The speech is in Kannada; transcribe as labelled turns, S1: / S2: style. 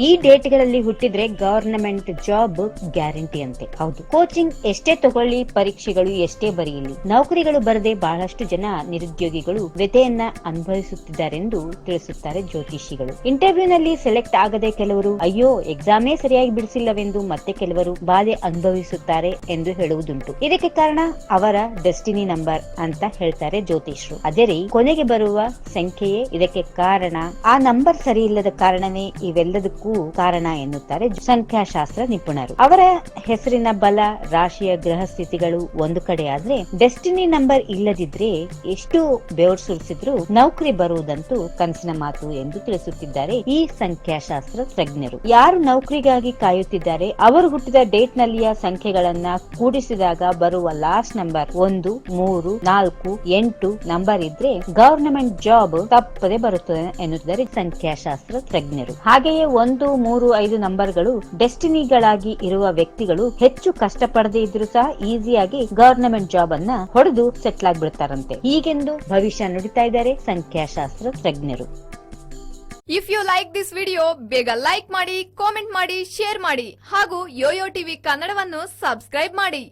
S1: ಈ ಡೇಟ್ಗಳಲ್ಲಿ ಹುಟ್ಟಿದ್ರೆ ಗವರ್ನಮೆಂಟ್ ಜಾಬ್ ಗ್ಯಾರಂಟಿ ಅಂತೆ. ಹೌದು. ಕೋಚಿಂಗ್ ಎಷ್ಟೇ ತಗೊಳ್ಳಿ, ಪರೀಕ್ಷೆಗಳು ಎಷ್ಟೇ ಬರೆಯಲಿ, ನೌಕರಿಗಳು ಬರದೆ ಬಹಳಷ್ಟು ಜನ ನಿರುದ್ಯೋಗಿಗಳು ವ್ಯತೆಯನ್ನ ಅನುಭವಿಸುತ್ತಿದ್ದಾರೆಂದು ತಿಳಿಸುತ್ತಾರೆ ಜ್ಯೋತಿಷಿಗಳು. ಇಂಟರ್ವ್ಯೂನಲ್ಲಿ ಸೆಲೆಕ್ಟ್ ಆಗದೆ ಕೆಲವರು, ಅಯ್ಯೋ, ಎಕ್ಸಾಮೇ ಸರಿಯಾಗಿ ಬಿಡಿಸಿಲ್ಲವೆಂದು ಮತ್ತೆ ಕೆಲವರು ಬಾಧೆ ಅನುಭವಿಸುತ್ತಾರೆ ಎಂದು ಹೇಳುವುದುಂಟು. ಇದಕ್ಕೆ ಕಾರಣ ಅವರ ಡೆಸ್ಟಿನಿ ನಂಬರ್ ಅಂತ ಹೇಳ್ತಾರೆ ಜ್ಯೋತಿಷ್ರು. ಅದೇ ರೀ, ಕೊನೆಗೆ ಬರುವ ಸಂಖ್ಯೆಯೇ ಇದಕ್ಕೆ ಕಾರಣ. ಆ ನಂಬರ್ ಸರಿ ಇಲ್ಲದ ಕಾರಣವೇ ಇವೆಲ್ಲದಕ್ಕೂ ಕಾರಣ ಎನ್ನುತ್ತಾರೆ ಸಂಖ್ಯಾಶಾಸ್ತ್ರ ನಿಪುಣರು. ಅವರ ಹೆಸರಿನ ಬಲ, ರಾಶಿಯ ಗ್ರಹ ಸ್ಥಿತಿಗಳು ಒಂದು ಕಡೆ ಆದ್ರೆ ಡೆಸ್ಟಿನಿ ನಂಬರ್ ಇಲ್ಲದಿದ್ರೆ ಎಷ್ಟು ಬೆವರ್ ಸುರಿಸಿದ್ರು ನೌಕರಿ ಬರುವುದಂತೂ ಕನಸಿನ ಮಾತು ಎಂದು ತಿಳಿಸುತ್ತಿದ್ದಾರೆ ಈ ಸಂಖ್ಯಾಶಾಸ್ತ್ರ ತಜ್ಞರು. ಯಾರು ನೌಕರಿಗಾಗಿ ಕಾಯುತ್ತಿದ್ದಾರೆ? ಅವರು ಹುಟ್ಟಿದ ಡೇಟ್ ನಲ್ಲಿಯ ಸಂಖ್ಯೆಗಳನ್ನ ಕೂಡಿಸಿದಾಗ ಬರುವ ಲಾಸ್ಟ್ ನಂಬರ್ ಒಂದು, ಮೂರು, ನಾಲ್ಕು, ಎಂಟು ನಂಬರ್ ಇದ್ರೆ ಗವರ್ನಮೆಂಟ್ ಜಾಬ್ ತಪ್ಪದೆ ಬರುತ್ತದೆ ಎನ್ನುತ್ತಿದ್ದಾರೆ ಸಂಖ್ಯಾಶಾಸ್ತ್ರ ತಜ್ಞರು. ಹಾಗೆಯೇ ಒಂದು ಮೂರು, ಐದು ನಂಬರ್ಗಳು ಡೆಸ್ಟಿನಿಗಳಾಗಿ ಇರುವ ವ್ಯಕ್ತಿಗಳು ಹೆಚ್ಚು ಕಷ್ಟಪಡದೇ ಇದ್ರು ಸಹ ಈಸಿಯಾಗಿ ಗವರ್ನಮೆಂಟ್ ಜಾಬ್ ಅನ್ನ ಹೊಡೆದು ಸೆಟ್ಲ್ ಆಗ್ಬಿಡ್ತಾರಂತೆ. ಹೀಗೆಂದು ಭವಿಷ್ಯ ನುಡಿತಾ ಇದ್ದಾರೆ ಸಂಖ್ಯಾಶಾಸ್ತ್ರ ತಜ್ಞರು.
S2: If you like this video ಬೇಗ ಲೈಕ್ ಮಾಡಿ ಕಾಮೆಂಟ್ ಮಾಡಿ ಶೇರ್ ಮಾಡಿ ಹಾಗೂ ಯೋಯೋ ಟಿವಿ ಕನ್ನಡವನ್ನು ಸಬ್ಸ್ಕ್ರೈಬ್ ಮಾಡಿ.